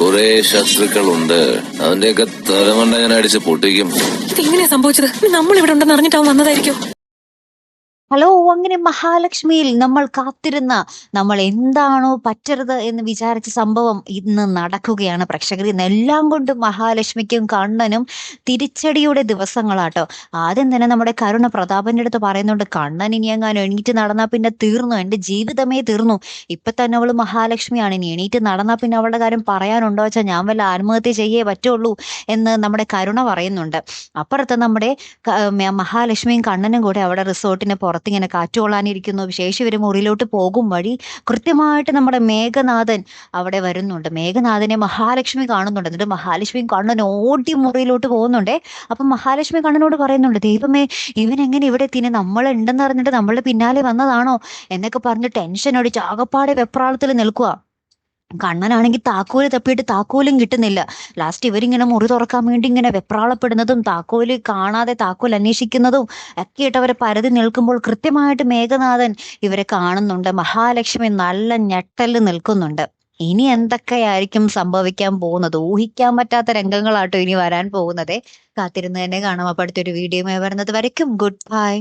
കുറെ ശത്രുക്കളുണ്ട്. അതിന്റെയൊക്കെ തലമണ്ട ഞാൻ അടിച്ച് പൊട്ടിക്കും. ഇതെങ്ങനെയാ സംഭവിച്ചത്? നമ്മൾ ഇവിടെ ഉണ്ടെന്ന് അറിഞ്ഞിട്ടാവും വന്നതായിരിക്കും? ഹലോ അങ്ങനെ മഹാലക്ഷ്മിയിൽ നമ്മൾ കാത്തിരുന്ന നമ്മൾ എന്താണോ പറ്റരുത് എന്ന് വിചാരിച്ച സംഭവം ഇന്ന് നടക്കുകയാണ്. പ്രേക്ഷകർ ഇന്ന് എല്ലാം കൊണ്ടും മഹാലക്ഷ്മിക്കും കണ്ണനും തിരിച്ചടിയുടെ ദിവസങ്ങളാട്ടോ. ആദ്യം തന്നെ നമ്മുടെ കരുണ പ്രതാപന്റെ അടുത്ത് പറയുന്നുണ്ട് കണ്ണൻ ഇനി എങ്ങാനും എണീറ്റ് നടന്നാൽ പിന്നെ തീർന്നു. എന്റെ ജീവിതമേ തീർന്നു. ഇപ്പൊ തന്നെ അവൾ മഹാലക്ഷ്മിയാണ്. ഇനി എണീറ്റ് നടന്നാൽ പിന്നെ അവളുടെ കാര്യം പറയാനുണ്ടോ വെച്ചാൽ ഞാൻ വല്ല ആത്മഹത്യ ചെയ്യേ പറ്റുള്ളൂ എന്ന് നമ്മുടെ കരുണ പറയുന്നുണ്ട്. അപ്പുറത്ത് നമ്മുടെ മഹാലക്ഷ്മിയും കണ്ണനും കൂടെ അവിടെ റിസോർട്ടിന് പുറത്തിങ്ങനെ കാറ്റുകൊള്ളാനിരിക്കുന്നു. ശേഷി ഒരു മുറിയിലോട്ട് പോകും വഴി കൃത്യമായിട്ട് നമ്മുടെ മേഘനാഥൻ അവിടെ വരുന്നുണ്ട്. മേഘനാഥനെ മഹാലക്ഷ്മി കാണുന്നുണ്ട്. എന്നിട്ട് മഹാലക്ഷ്മി കണ്ണൻ ഓടി മുറിയിലോട്ട് പോകുന്നുണ്ടേ. അപ്പം മഹാലക്ഷ്മി കണ്ണനോട് പറയുന്നുണ്ട് ദൈവമേ ഇവൻ എങ്ങനെ ഇവിടെ നമ്മൾ ഉണ്ടെന്ന് അറിഞ്ഞിട്ട് നമ്മളുടെ പിന്നാലെ വന്നതാണോ? എന്നൊക്കെ പറഞ്ഞ് ടെൻഷൻ അടിച്ച് ആകപ്പാടെ വെപ്രാളത്തിൽ നിൽക്കുക കണ്ണനാണെങ്കിൽ താക്കോൽ തപ്പിയിട്ട് താക്കോലും കിട്ടുന്നില്ല. ലാസ്റ്റ് ഇവരിങ്ങനെ മുറി തുറക്കാൻ വേണ്ടി ഇങ്ങനെ വെപ്രാളപ്പെടുന്നതും താക്കോൽ കാണാതെ താക്കോൽ അന്വേഷിക്കുന്നതും ഒക്കെ ആയിട്ട് അവരെ പരതി നിൽക്കുമ്പോൾ കൃത്യമായിട്ട് മേഘനാഥൻ ഇവരെ കാണുന്നുണ്ട്. മഹാലക്ഷ്മി നല്ല ഞെട്ടൽ നിൽക്കുന്നുണ്ട്. ഇനി എന്തൊക്കെയായിരിക്കും സംഭവിക്കാൻ പോകുന്നത്? ഊഹിക്കാൻ പറ്റാത്ത രംഗങ്ങളാട്ടോ ഇനി വരാൻ പോകുന്നത്. കാത്തിരുന്ന് തന്നെ കാണാം. അപ്പൊ അടുത്തൊരു വീഡിയോ വരുന്നത് വരയ്ക്കും. Good bye